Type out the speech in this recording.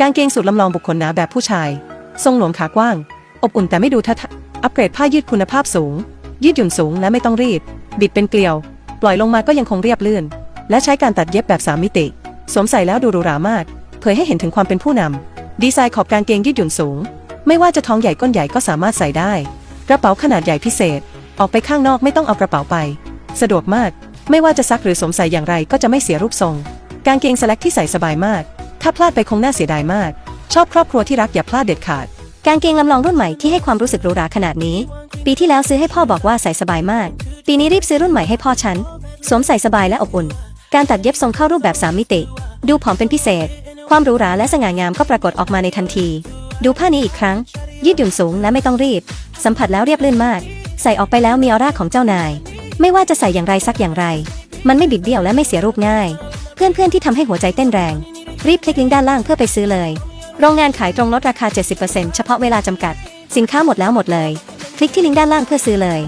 กางเกงสุดลำลองบุคคลหนาแบบผู้ชาย ทรงหลวมขากว้าง อบอุ่นแต่ไม่ดูทะทะอัปเกรดผ้ายืดคุณภาพสูง ยืดหยุ่นสูงและไม่ต้องรีด บิดเป็นเกลียว ปล่อยลงมาก็ยังคงเรียบลื่น และใช้การตัดเย็บแบบสามมิติ สวมใส่แล้วดูหรูหรามาก เผยให้เห็นถึงความเป็นผู้นำ ดีไซน์ขอบกางเกงยืดหยุ่นสูง ไม่ว่าจะท้องใหญ่ก้นใหญ่ก็สามารถใส่ได้ กระเป๋าขนาดใหญ่พิเศษ ออกไปข้างนอกไม่ต้องเอากระเป๋าไป สะดวกมาก ไม่ว่าจะซักหรือสวมใส่อย่างไรก็จะไม่เสียรูปทรง กางเกงสแลกที่ใส่สบายมาก ถ้าพลาดไปคงน่าเสียดายมาก ชอบครอบครัวที่รักอย่าพลาดเด็ดขาด กางเกงลำลองรุ่นใหม่ที่ให้ความรู้สึกหรูหราขนาดนี้ ปีที่แล้วซื้อให้พ่อบอกว่าใส่สบายมาก ปีนี้รีบซื้อรุ่นใหม่ให้พ่อฉัน สวมใส่สบายและอบอุ่น การตัดเย็บทรงเข้ารูปแบบ3มิติ ดูผอมเป็นพิเศษ ความหรูหราและสง่างามก็ปรากฏออกมาในทันที ดูผ้านี้อีกครั้ง ยืดหยุ่นสูงและไม่ต้องรีดสัมผัสแล้วเรียบลื่นมาก ใส่ออกไปแล้วมีออร่าของเจ้านาย ไม่ว่าจะใส่อย่างไรสักอย่างไร มันไม่บิดเบี้ยวและไม่เสียรูปง่าย เพื่อนๆที่ทำให้หัวใจเต้นแรง รีบคลิกลิงก์ด้านล่างเพื่อไปซื้อเลย โรงงานขายตรงลดราคา 70%เฉพาะเวลาจำกัด สินค้าหมดแล้วหมดเลย คลิกที่ลิงก์ด้านล่างเพื่อซื้อเลย